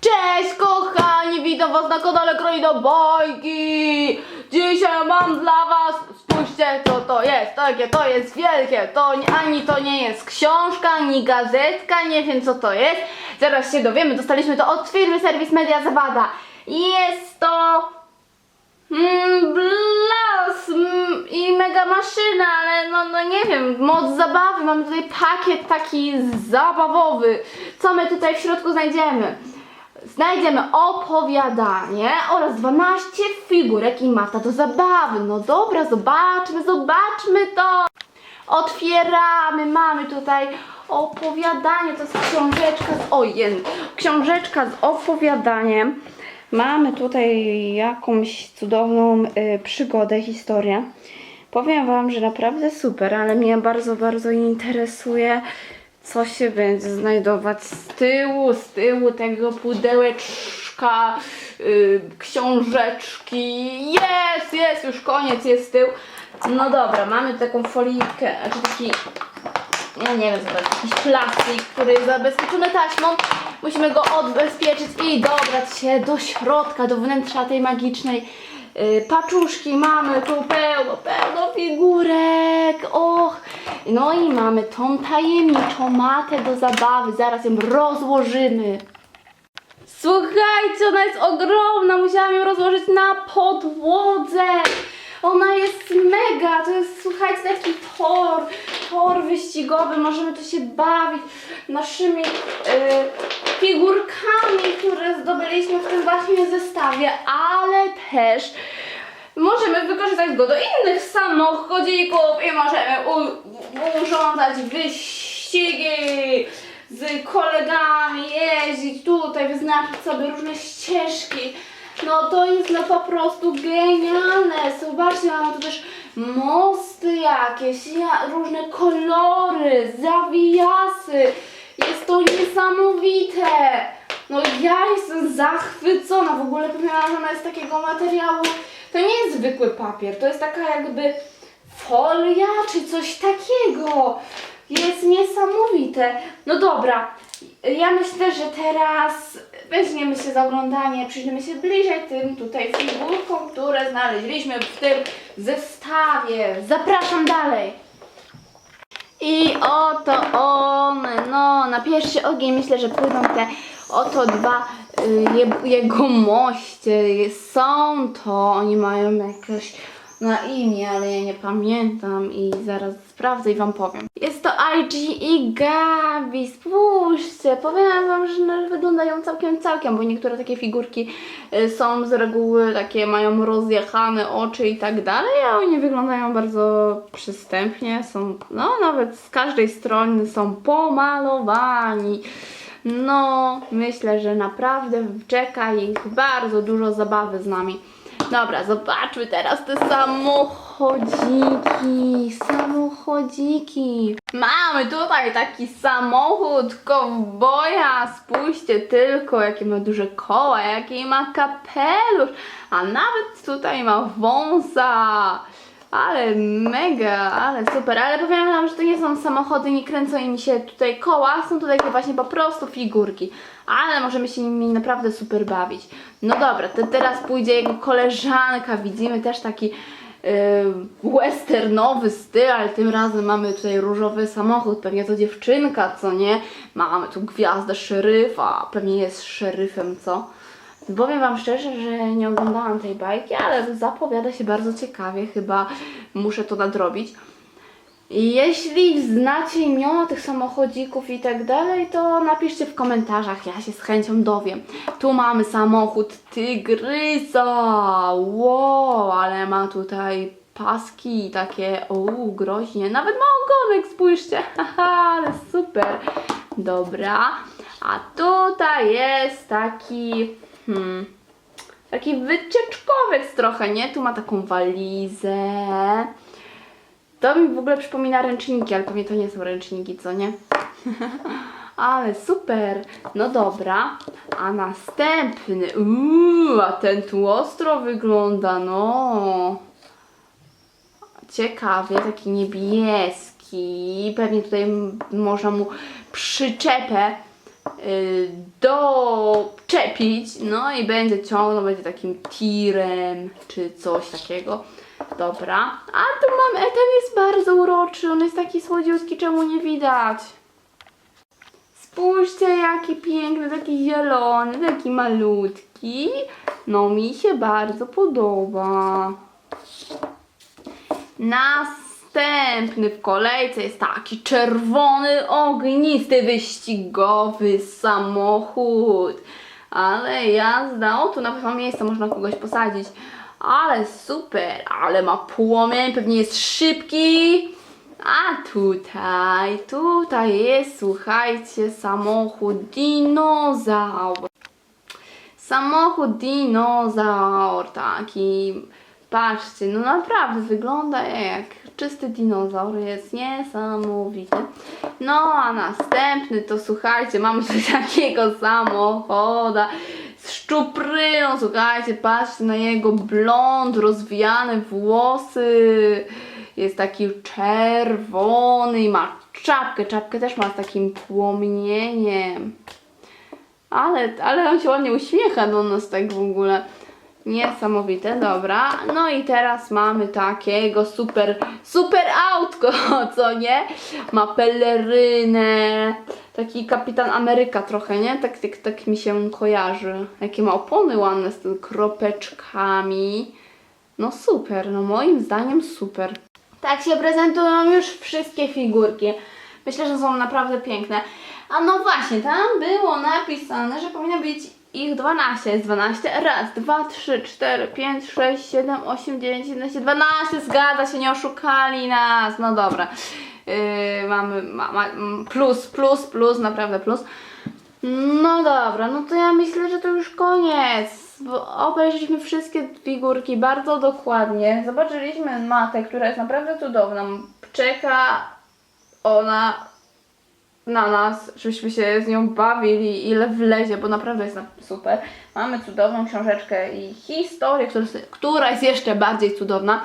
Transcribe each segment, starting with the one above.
Cześć kochani, witam was na kanale Kraina Bajki! Dzisiaj mam dla was, spójrzcie co to jest, takie to jest wielkie, to ani to nie jest książka, ani gazetka, nie wiem co to jest. Zaraz się dowiemy, dostaliśmy to od firmy Serwis Media Zawada. Jest to Mm, blas mm, i mega maszyna, ale no, no nie wiem, moc zabawy. Mamy tutaj pakiet taki zabawowy. Co my tutaj w środku znajdziemy? Znajdziemy opowiadanie oraz 12 figurek i mata do zabawy. No dobra, zobaczmy, zobaczmy to. Otwieramy, mamy tutaj opowiadanie, to jest książeczka z ojen, książeczka z opowiadaniem. Mamy tutaj jakąś cudowną y, przygodę, historię. Powiem Wam, że naprawdę super, ale mnie bardzo, bardzo interesuje, co się będzie znajdować z tyłu, z tyłu tego pudełeczka, y, książeczki. Jest, jest, już koniec, jest tył. No dobra, mamy taką folikę, znaczy taki ja nie wiem co jakiś plastik, który jest zabezpieczony taśmą. Musimy go odbezpieczyć i dobrać się do środka, do wnętrza tej magicznej yy, paczuszki. Mamy tu pełno, pełno figurek. Och, no i mamy tą tajemniczą matę do zabawy. Zaraz ją rozłożymy. Słuchajcie, ona jest ogromna, musiałam ją rozłożyć na podłodze. Ona jest mega, to jest, tor, tor wyścigowy, możemy tu się bawić naszymi e, figurkami, które zdobyliśmy w tym właśnie zestawie, ale też możemy wykorzystać go do innych samochodzików i możemy urządzać wyścigi z kolegami, jeździć tutaj, wyznaczyć sobie różne ścieżki. No to jest no po prostu genialne. Zobaczcie, mamy tu też mosty jakieś, ja, różne kolory, zawijasy. Jest to niesamowite. No ja jestem zachwycona. W ogóle ona jest takiego materiału. To nie jest zwykły papier, to jest taka jakby folia czy coś takiego. Jest niesamowite. No dobra, ja myślę, że teraz weźmiemy się za oglądanie, przyjrzymy się bliżej tym tutaj figurkom, które znaleźliśmy w tym zestawie. Zapraszam dalej. I oto one, no na pierwszy ogień myślę, że pójdą te oto dwa y, je, jego. Są to, oni mają jakieś na imię, ale ja nie pamiętam i zaraz sprawdzę i wam powiem. Jest to IG i Gabi, spójrzcie, powiem wam, że no, wyglądają całkiem, całkiem, bo niektóre takie figurki y, są z reguły takie, mają rozjechane oczy i tak dalej, a oni wyglądają bardzo przystępnie, są, no nawet z każdej strony są pomalowani. No, myślę, że naprawdę czeka ich bardzo dużo zabawy z nami. Dobra, zobaczmy teraz te samochodziki, samochodziki. Mamy tutaj taki samochód kowboja, spójrzcie tylko, jakie ma duże koła, jaki ma kapelusz, a nawet tutaj ma wąsa. Ale mega, ale super, ale powiem wam, że to nie są samochody, nie kręcą im się tutaj koła, są to takie właśnie po prostu figurki, ale możemy się nimi naprawdę super bawić. No dobra, to teraz pójdzie jego koleżanka, widzimy też taki yy, westernowy styl, ale tym razem mamy tutaj różowy samochód, pewnie to dziewczynka, co nie? Mamy tu gwiazdę szeryfa, pewnie jest szeryfem, co? Powiem Wam szczerze, że nie oglądałam tej bajki, ale zapowiada się bardzo ciekawie, chyba muszę to nadrobić. Jeśli znacie imiona tych samochodzików i tak dalej, to napiszcie w komentarzach, ja się z chęcią dowiem. Tu mamy samochód tygrysa, wow, ale ma tutaj paski takie, uuu, groźnie, nawet ma ogonek, spójrzcie, ale super. Dobra, a tutaj jest taki, hmm, taki wycieczkowiec trochę, nie? Tu ma taką walizę. To mi w ogóle przypomina ręczniki, ale pewnie to nie są ręczniki, co nie? ale super. No dobra. A następny. Uuu, a ten tu ostro wygląda, no. ciekawie, taki niebieski. Pewnie tutaj można mu przyczepę doczepić, no i będzie ciągnął, będzie takim tirem czy coś takiego. Dobra, a tu mam, e, ten jest bardzo uroczy, on jest taki słodziutki, czemu nie widać? Spójrzcie, jaki piękny, taki zielony, taki malutki. No, mi się bardzo podoba. Następny w kolejce jest taki czerwony, ognisty, wyścigowy samochód. Ale jazda, o tu na pewno miejsce można kogoś posadzić. Ale super, ale ma płomień, pewnie jest szybki. A tutaj, tutaj jest, słuchajcie, samochód dinozaur. Samochód dinozaur taki. Patrzcie, no naprawdę wygląda jak czysty dinozaur, jest niesamowity. No a następny to słuchajcie, mamy coś takiego samochoda z szczupryną, słuchajcie, patrzcie na jego blond, rozwijane włosy. Jest taki czerwony i ma czapkę, czapkę też ma z takim płomieniem. Ale, ale on się ładnie uśmiecha do nas tak w ogóle. Niesamowite, dobra. No i teraz mamy takiego super, super autko, co nie? Ma pelerynę, taki kapitan Ameryka trochę, nie? Tak, tak, tak mi się kojarzy. Jakie ma opony ładne z tymi kropeczkami. No super, no moim zdaniem super. Tak się prezentują już wszystkie figurki. Myślę, że są naprawdę piękne. A no właśnie, tam było napisane, że powinno być ich 12. Jest 12. Raz, dwa, trzy, cztery, pięć, sześć, siedem, osiem, dziewięć, 11, 12. Zgadza się, nie oszukali nas. No dobra. Yy, mamy ma, ma, mm, plus, plus, plus, naprawdę plus. No dobra, no to ja myślę, że to już koniec. Bo obejrzeliśmy wszystkie figurki bardzo dokładnie. Zobaczyliśmy matę, która jest naprawdę cudowna. Czeka ona na nas, żebyśmy się z nią bawili, ile wlezie, bo naprawdę jest super. Mamy cudowną książeczkę i historię, która, która jest jeszcze bardziej cudowna.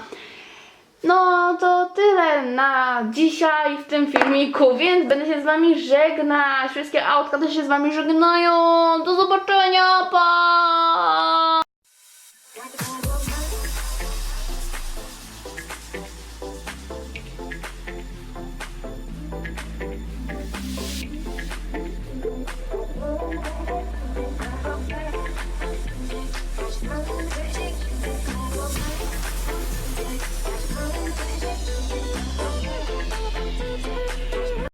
No to tyle na dzisiaj w tym filmiku, więc będę się z wami żegnać. Wszystkie autka też się z wami żegnają. Do zobaczenia, pa!